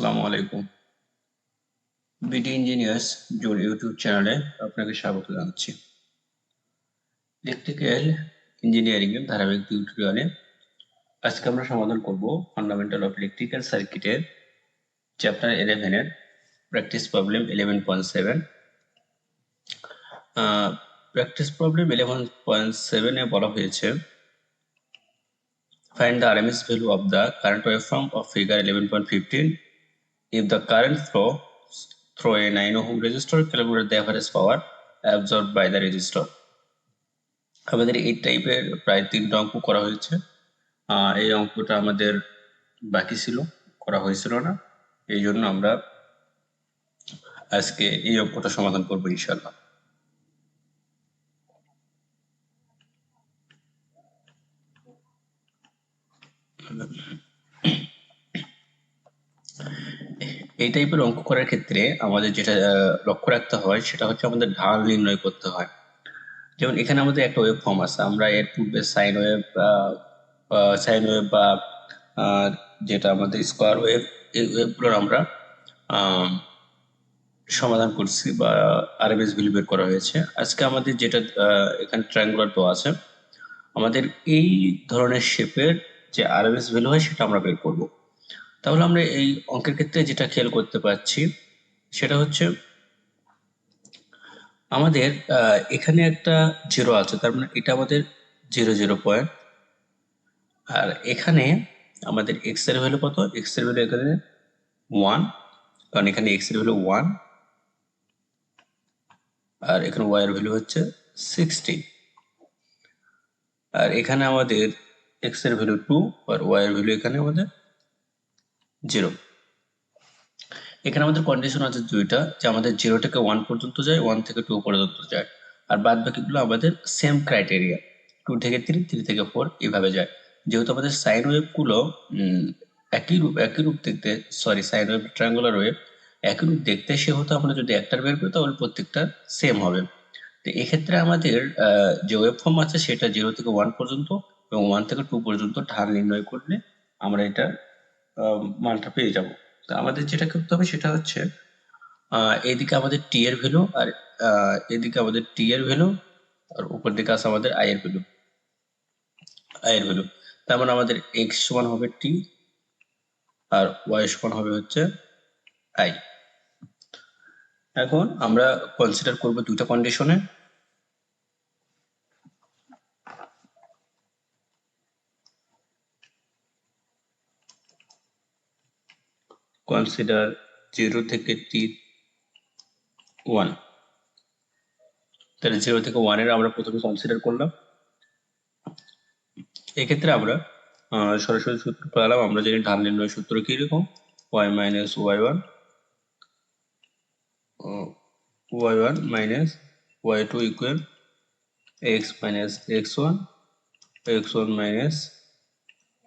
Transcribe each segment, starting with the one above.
আসসালামু আলাইকুম। BD engineers জোর ইউটিউব চ্যানেলে আপনাকে স্বাগত জানাচ্ছি। ইলেকট্রিক্যাল ইঞ্জিনিয়ারিং এর ধারাবাহিক টিউটোরিয়ালে আজকে আমরা সমাধান করব ফান্ডামেন্টাল অফ ইলেকট্রিক্যাল সার্কিটের চ্যাপ্টার ইলেভেনের practice problem eleven point seven practice problem eleven point সেভেনে বলা হয়েছে, Find the RMS value of the current waveform of figure 11.15 if the current flow through a 9 ohm resistor calculate the average power absorbed by the resistor আমাদের এই টাইপের প্রায় তিনটা অঙ্ক করা হয়েছে এই অঙ্কটা আমাদের বাকি ছিল করা হয়েছিল না এই জন্য আমরা আজকে এই অঙ্কটা সমাধান করব ইনশাল্লাহ এই টাইপের অঙ্ক করার ক্ষেত্রে আমাদের যেটা লক্ষ্য রাখতে হয় সেটা হচ্ছে আমাদের ঢাল নির্ণয় করতে হয়। যেমন এখানে আমাদের একটা ওয়েব ফর্ম আছে, আমরা এর পূর্বে সাইন ওয়েভ সাইন ওয়েভ বা যেটা আমাদের স্কোয়ার ওয়েভ এই ওয়েভগুলোর আমরা সমাধান করছি বা আরএমএস ভ্যালু বের করা হয়েছে। আজকে আমাদের যেটা এখানে ট্রায়াঙ্গুলার দেওয়া আছে, আমাদের এই ধরনের শেপের যে আরএমএস ভ্যালু হয় সেটা আমরা বের করব। তাহলে আমরা এই অঙ্কের ক্ষেত্রে যেটা খেয়াল করতে পারছি, সেটা হচ্ছে আমাদের এখানে একটা জিরো আছে, তার মানে এটা আমাদের জিরো জিরো পয়েন্ট আর এখানে আমাদের এক্সের ভ্যালু কত? এক্সের ভ্যালু এখানে ওয়ান কারণ এখানে এক্সের ভ্যালু ওয়ান আর এখানে ওয়াই এর ভ্যালু হচ্ছে সিক্সটি আর এখানে আমাদের এক্সের ভ্যালু টু আর ওয়াই এর ভ্যালু এখানে আমাদের জিরো। এখানে আমাদের কন্ডিশন আছে দুইটা, যে আমাদের জিরো থেকে ওয়ান পর্যন্ত যায় ওয়ান থেকে টু পর্যন্ত যায়। আর বাদ বাকিগুলো আমাদের সেম ক্রাইটেরিয়া টু থেকে থ্রি থ্রি থেকে ফোর এইভাবে যায়। যেহেতু আমাদের সাইন ওয়েভগুলো একই রূপ একই রূপ দেখতে sorry sine wave triangular wave একই রূপ দেখতে সেহেতু আমরা যদি একটার বের করি, তাহলে প্রত্যেকটা সেম হবে। তো এক্ষেত্রে আমাদের যে ওয়েব ফর্ম আছে, সেটা জিরো থেকে ওয়ান পর্যন্ত এবং ওয়ান থেকে টু পর্যন্ত ঢাল নির্ণয় করলে আমরা এটা মানটা পেয়ে যাব। তো আমাদের যেটা করতে হবে সেটা হচ্ছে আহ, এইদিকে আমাদের টি এর ভ্যালু আর এদিকে আমাদের টি এর ভ্যালু আর উপর দিকে আছে আমাদের আই এর ভ্যালু আই এর ভ্যালু তার মানে আমাদের এক্স সমান হবে টি আর ওয়াই সমান হবে হচ্ছে আই এখন আমরা কনসিডার করব দুইটা কন্ডিশনে কনসিডার জিরো থেকে টি ওয়ান তাহলে জিরো থেকে ওয়ানের আমরা প্রথমে কনসিডার করলাম। এক্ষেত্রে আমরা সরাসরি সূত্র পেলাম, আমরা জানি ঢাল নির্ণয় সূত্র কি রকম Y minus Y one Y one minus Y two equal X minus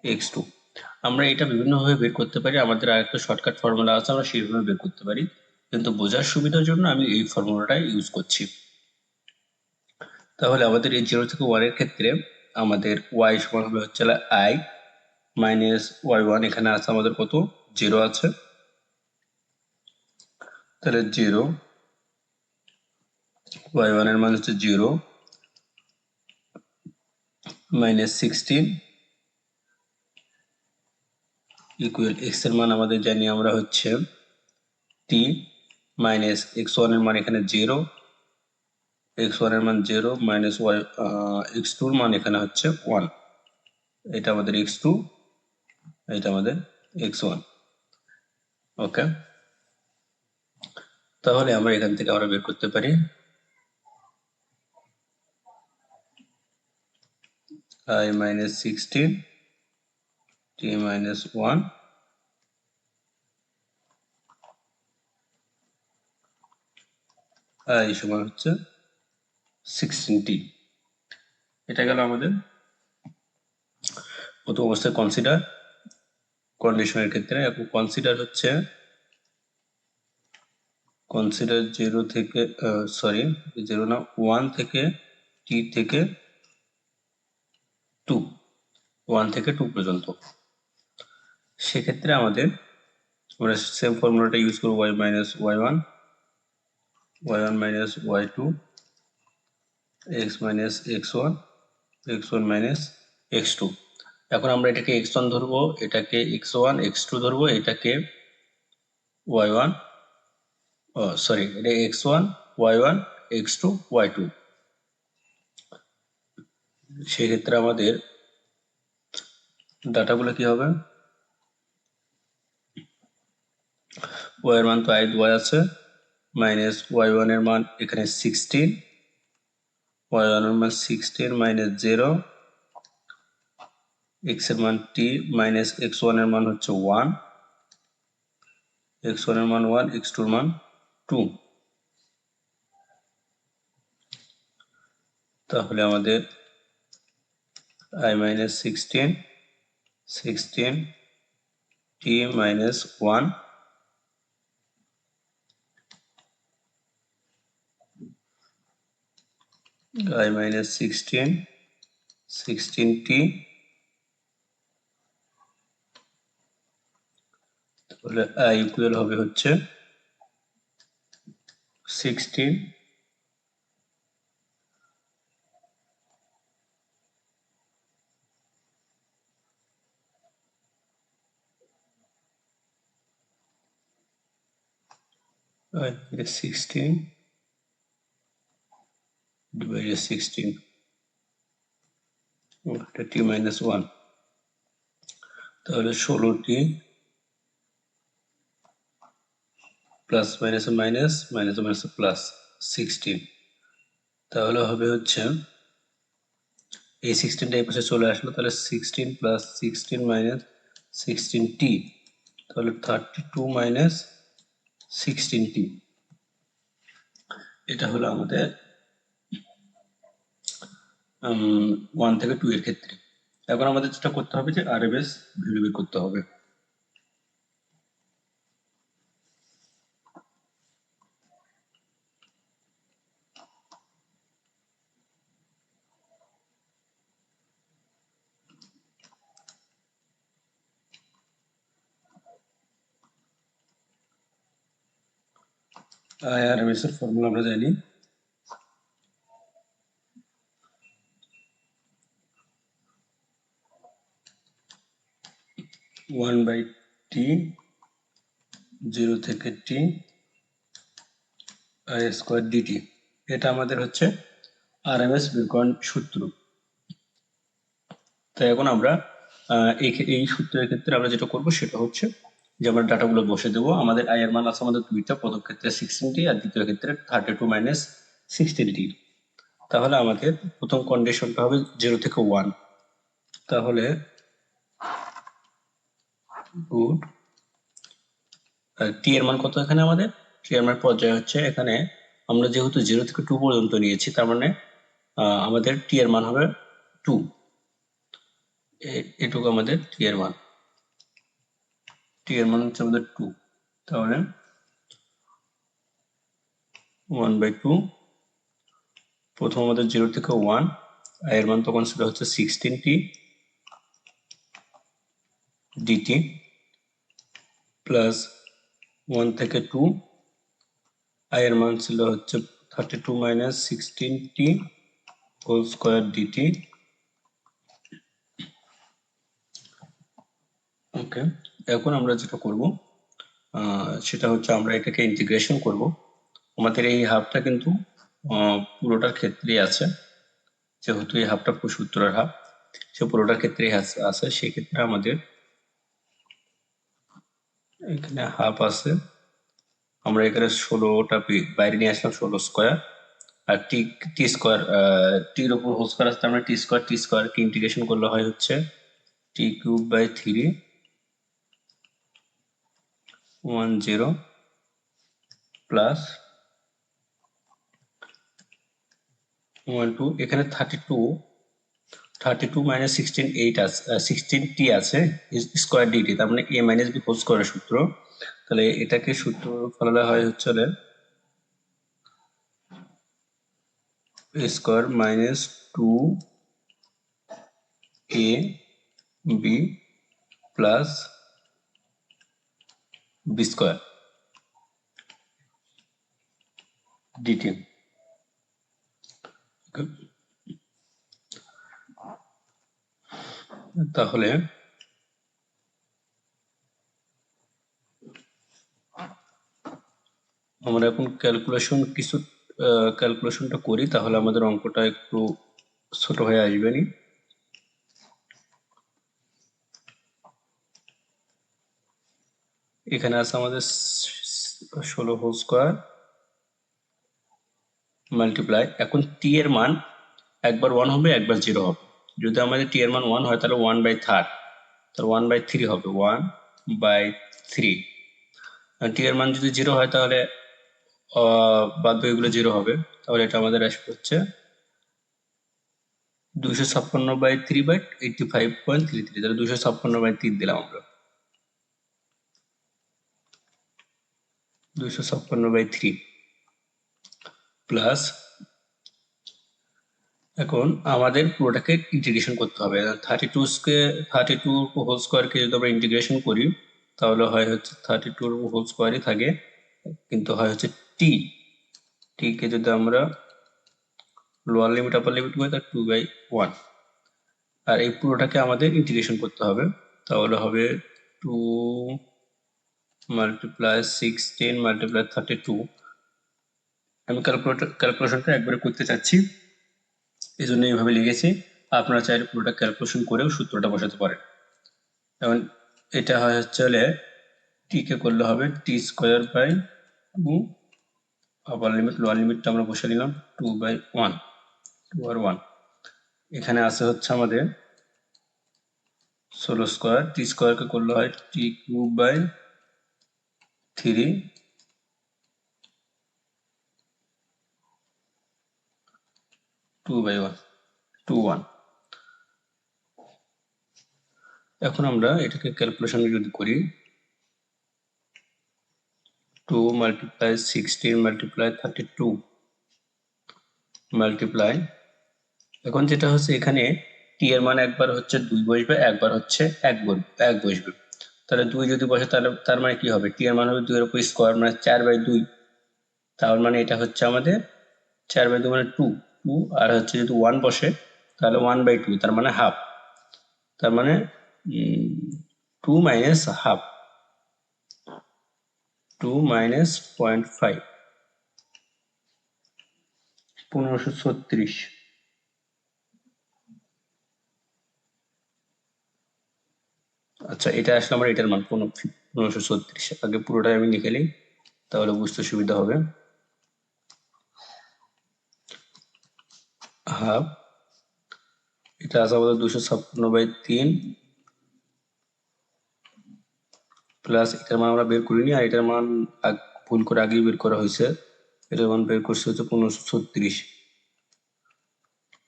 X আমরা এটা বিভিন্নভাবে বের করতে পারি। আমাদের আরেকটা শর্টকাট ফর্মুলা আছে, আমরা সেইভাবে বের করতে পারি। কিন্তু বোঝার সুবিধার জন্য আমি এই ফর্মুলাটাই ইউজ করছি। তাহলে আমাদের এই জিরো থেকে ওয়ানের ক্ষেত্রে আমাদের ওয়াই সমান হবে হচ্ছে আই মাইনাস ওয়াই ওয়ান এখানে আছে আমাদের কত? জিরো আছে। তাহলে জিরো ওয়াই ওয়ানের মান হচ্ছে জিরো মাইনাস সিক্সটিন ইকুয়াল এক্সের মান আমাদের জানি আমরা হচ্ছে টি মাইনাস এক্স ওয়ানের মান এখানে জিরো এক্স ওয়ানের মান জিরো মাইনাস ওয়াই এক্স টুর মান এখানে হচ্ছে ওয়ান এটা আমাদের এক্স টু এটা আমাদের এক্স ওয়ান ওকে তাহলে আমরা এখান থেকে আমরা বের করতে পারি। i minus 16 t minus 1 i সমান হচ্ছে 16t এটা গেল আমাদের প্রথম অবস্থায় কনসিডার কন্ডিশনের ক্ষেত্রে। এখন কনসিডার হচ্ছে কনসিডার জিরো থেকে সরি জিরো না ওয়ান থেকে টি থেকে টু ওয়ান থেকে টু পর্যন্ত। সেক্ষেত্রে আমাদের আমরা সেম ফর্মুলাটা ইউজ করব Y minus Y one Y one minus Y two X minus X one X one minus X two এখন আমরা এটাকে এক্স ওয়ান ধরবো, এটাকে এক্স ওয়ান এক্স টু ধরবো, এটাকে ওয়াই ওয়ান সরি এটা X one Y one X two Y two সেক্ষেত্রে আমাদের ডাটাগুলো কি হবে? ওয়াই এর মান তো আই ওয়াই আছে মাইনাস ওয়াই ওয়ানের মান এখানে সিক্সটিন ওয়াই ওয়ানের মান সিক্সটিন মাইনাস জিরো এক্সের মান টি মাইনাস এক্স ওয়ানের মান হচ্ছে ওয়ান এক্স ওয়ানের মান ওয়ান এক্স টুর মান টু তাহলে আমাদের i minus 16 16 t minus 1 i minus 16 16 t তাহলে i ইকুয়াল হবে হচ্ছে 16 Right, it 16 divided by 16 এটা t minus 1 তাহলে ষোলোটি plus minus minus minus minus plus sixteen তাহলে হবে হচ্ছে, এই সিক্সটিনটা এই পাশে চলে আসলো, তাহলে sixteen plus sixteen minus sixteen T তাহলে thirty two minus sixteen T এটা হলো আমাদের ওয়ান থেকে টু এর ক্ষেত্রে। এখন আমাদের যেটা করতে হবে যে আর এস ভ্যালু বের করতে হবে। আইআরএমএস এর ফর্মুলা আমরা জানি। ওয়ান বাই টি, জিরো থেকে টি আই স্কোয়ার ডিটি এটা আমাদের হচ্ছে আর এম আরএমএস বের সূত্র। তো এখন আমরা এই সূত্রের ক্ষেত্রে আমরা যেটা করব সেটা হচ্ছে যে আমরা ডাটাগুলো বসে দেবো। আমাদের আই আয়ের মান আছে আমাদের দুইটা, প্রথম ক্ষেত্রে সিক্সটিন টি আর দ্বিতীয় ক্ষেত্রে thirty two minus sixteen T. তাহলে আমাদের প্রথম কন্ডিশনটা হবে জিরো থেকে ওয়ান তাহলে গুড টি এর মান কত এখানে আমাদের? টি এর মান পর্যায়ে হচ্ছে এখানে আমরা যেহেতু জিরো থেকে টু পর্যন্ত নিয়েছি, তার মানে আমাদের টি এর মান হবে টু এটুকু আমাদের টি এর মান। টি এর মান হচ্ছে আমাদের টু তাহলে ওয়ান বাই টু প্রথম আমাদের জিরো থেকে ওয়ানের মান তখন সেটা হচ্ছে sixteen T DT plus one থেকে টু। এর মান ছিল হচ্ছে thirty two minus sixteen T whole square DT okay, এখন আমরা যেটা করব সেটা হচ্ছে আমরা এটাকে ইন্টিগ্রেশন করব। আমাদের এই হাফটা কিন্তু পুরোটার ক্ষেত্রেই আছে। যেহেতু এই হাফটা সূত্রের হাফ সে পুরোটার ক্ষেত্রেই আছে, সেক্ষেত্রে আমাদের এখানে হাফ আছে। আমরা এখানে ষোলোটা বাইরে নিয়ে আসলাম ষোলো স্কোয়ার আর টি টি স্কোয়ার টির উপর হোল স্কোয়ার আসতে আমরা টি স্কোয়ার টি স্কোয়ার কি ইন্টিগ্রেশন করলে হয় হচ্ছে T cube by three one zero plus one two এখানে thirty two thirty two minus sixteen eight আছে সিক্সটিন টি আছে স্কোয়ার ডিটি তার মানে এ মাইনাস বি হোল স্কোয়ারের সূত্র। তাহলে এটাকে সূত্র ফলালে হয় হচ্ছে square minus two A B plus B square DT তাহলে আমরা এখন ক্যালকুলেশন কিছু ক্যালকুলেশনটা করি, তাহলে আমাদের অঙ্কটা একটু ছোট হয়ে আসবে নি। এখানে আছে আমাদের ষোলো হোল স্কোয়ার মাল্টিপ্লাই এখন টি এর মান একবার ওয়ান হবে, একবার জিরো হবে। যদি আমাদের টি এর মান ওয়ান হয়, তাহলে ওয়ান বাই থার্ড তাহলে ওয়ান বাই থ্রি হবে। ওয়ান বাই থ্রি টি এর মান যদি জিরো হয়, তাহলে বাদ এগুলো জিরো হবে। তাহলে এটা আমাদের আসবে হচ্ছে দুশো ছাপ্পান্ন by three by eighty five point three three তাহলে দুশো ছাপ্পান্ন বাই তিন দিলাম আমরা। দুশো ছাপ্পান্ন বাই থ্রি প্লাস এখন আমাদের পুরোটাকে ইন্টিগ্রেশন করতে হবে। Thirty two thirty two whole স্কোয়ারকে যদি আমরা ইন্টিগ্রেশন করি, তাহলে হয় হচ্ছে থার্টি টু হোল স্কোয়ারই থাকে, কিন্তু হয় হচ্ছে টি টি কে যদি আমরা লোয়ার লিমিট আপার লিমিট করি তার টু বাই ওয়ান আর এই পুরোটাকে আমাদের ইন্টিগ্রেশন করতে হবে, তাহলে হবে two multiply six ten multiply thirty two আমি ক্যালকুলেটর ক্যালকুলেশনটা একবারে করতে চাচ্ছি। এই জন্য এইভাবে লিখেছি, আপনারা চাইলে পুরোটা ক্যালকুলেশন করেও সূত্রটা বসাতে পারেন। যেমন এটা হয় হচ্ছে হলে টিকে করলে হবে T square by two upper limit lower লিমিটটা আমরা বসে নিলাম টু বাই ওয়ান টু আর ওয়ান এখানে আছে হচ্ছে আমাদের ষোলো স্কোয়ার টি স্কোয়ারকে করলে হয় T cube by three two by one two one এখন আমরা এটাকে ক্যালকুলেশন যদি করি two multiply sixteen multiply thirty two multiply এখন যেটা হচ্ছে এখানে টি এর মান একবার হচ্ছে দুই বসবে, একবার হচ্ছে এক এক বসবে। তাহলে দুই যদি বসে, তাহলে তার মানে কি হবে? টি এর মান হবে দুইয়ের উপর স্কোয়ার মানে চার বাই দুই। তার মানে এটা হচ্ছে আমাদের চার বাই দুই মানে টু টু আর হচ্ছে যদি ওয়ান বসে, তাহলে ওয়ান বাই টু তার মানে হাফ তার মানে two minus half two minus point five পনেরোশো ছত্রিশ। আচ্ছা এটা আসলে আমার এটার মান পনেরোশো ছত্রিশ। আগে পুরোটাই আমি লিখে নিই, তাহলে বুঝতে সুবিধা হবে। হাফ এটা আছে আমাদের দুশো ছাপ্পান্ন বাই তিন। প্লাস এটার মান আমরা বের করিনি, আর এটার মান ভুল করে আগেই বের করা হয়েছে। এটার মান বের করছে হচ্ছে পনেরোশো ছত্রিশ।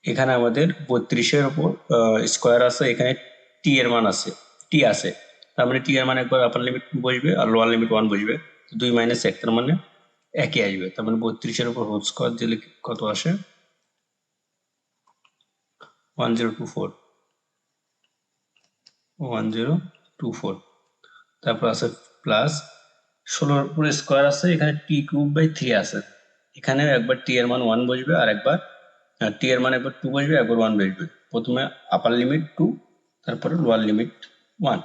এখানে আমাদের বত্রিশের ওপর স্কোয়ার আছে, এখানে টি এর মান আছে টি আছে। তার মানে টি এর মানে একবার আপার লিমিট বসবে আর লোয়ার লিমিট ওয়ান বসবে। দুই মাইনাস এক, তার মানে একই আসবে। তার মানে বত্রিশের উপর হোল স্কোয়ার দিলে কত আসে? One zero two four one zero two four তারপর আছে প্লাস ষোলোর উপরে স্কোয়ার আছে, এখানে টি কিউব বাই থ্রি আছে। এখানে একবার টি এর মান ওয়ান বসবে আর একবার টি এর মান একবার টু বসবে, একবার ওয়ান বসবে। প্রথমে আপার লিমিট টু তারপরে লোয়ার লিমিট ওয়ান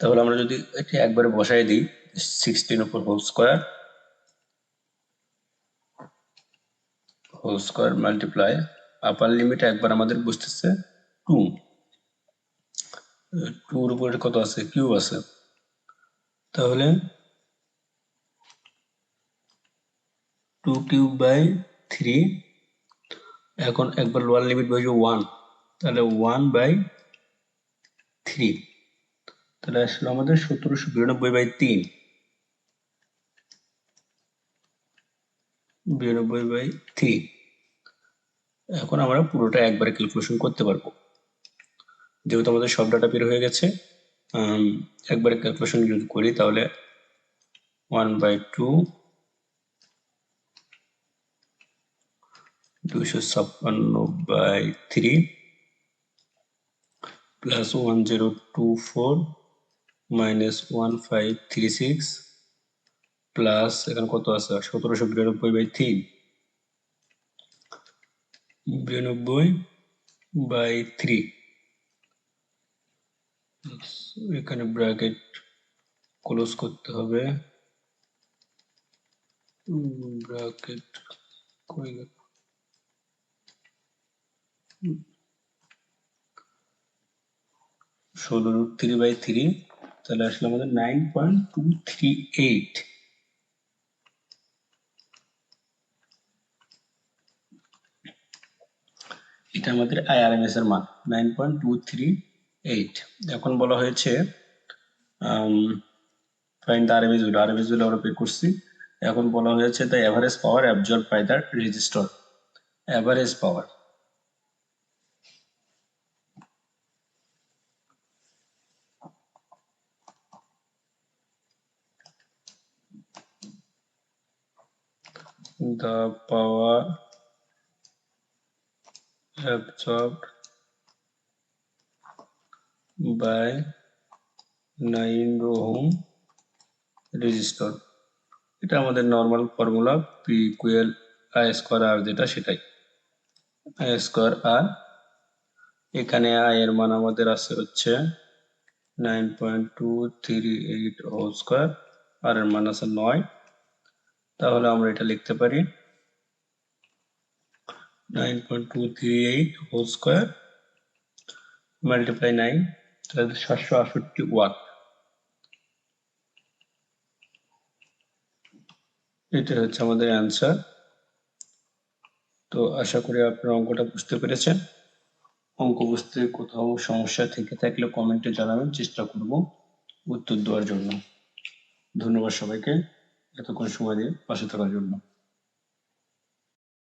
তাহলে আমরা যদি এটি একবারে বসাই দিই সিক্সটিন উপর whole square whole square multiply upper limit একবার আমাদের বুঝতেছে টু টুর উপরে কত আছে? কিউব আছে। তাহলে টু কিউব বাই থ্রি এখন একবার লোয়ার লিমিট বসবে ওয়ান তাহলে ওয়ান বাই থ্রি তাহলে আসলে আমাদের সতেরোশো বিরানব্বই বাই তিন। বিরানব্বই বাই থ্রি এখন আমরা পুরোটা একবারে ক্যালকুলেশন করতে পারব। যেহেতু আমাদের সব ডাটা বের হয়ে গেছে একবারে ক্যালকুলেশন যদি করি তাহলে ওয়ান বাই টু দুশো ছাপ্পান্ন by three plus one zero two four minus one five three six plus এখানে কত আছে? সতেরোশো বিরানব্বই বাই তিন বিরানব্বই বাই থ্রি এখানে ব্র্যাকেট ক্লোজ করতে হবে। ব্র্যাকেট কই ষোলো রুট থ্রি বাই থ্রি তাহলে আসলে আমাদের nine point two three eight এটা আমাদের আইআরএমএস এর মান nine point two three eight এখন বলা হয়েছে find the RMS value RMS value আমরা বের করছি। এখন বলা হয়েছে the average power absorb by the resistor average power the power absorbed by 9 ohm resistor এটা আমাদের normal formula P equal I square R যেটা সেটাই। আই স্কোয়ার আর এখানে আই এর মান আমাদের আছে হচ্ছে nine point two three eight whole square R এর মান আছে নয়। তাহলে আমরা এটা লিখতে পারি nine point two three eight whole square multiply nine তাহলে সাতশো আটষট্টি ওয়াট এটা হচ্ছে আমাদের অ্যান্সার তো আশা করি আপনারা অঙ্কটা বুঝতে পেরেছেন। অঙ্ক বুঝতে কোথাও সমস্যা থেকে থাকলে কমেন্টে জানাবেন, চেষ্টা করব উত্তর দেওয়ার জন্য। ধন্যবাদ সবাইকে। এতক্ষণ সময় দিয়ে পাশে থাকার জন্য।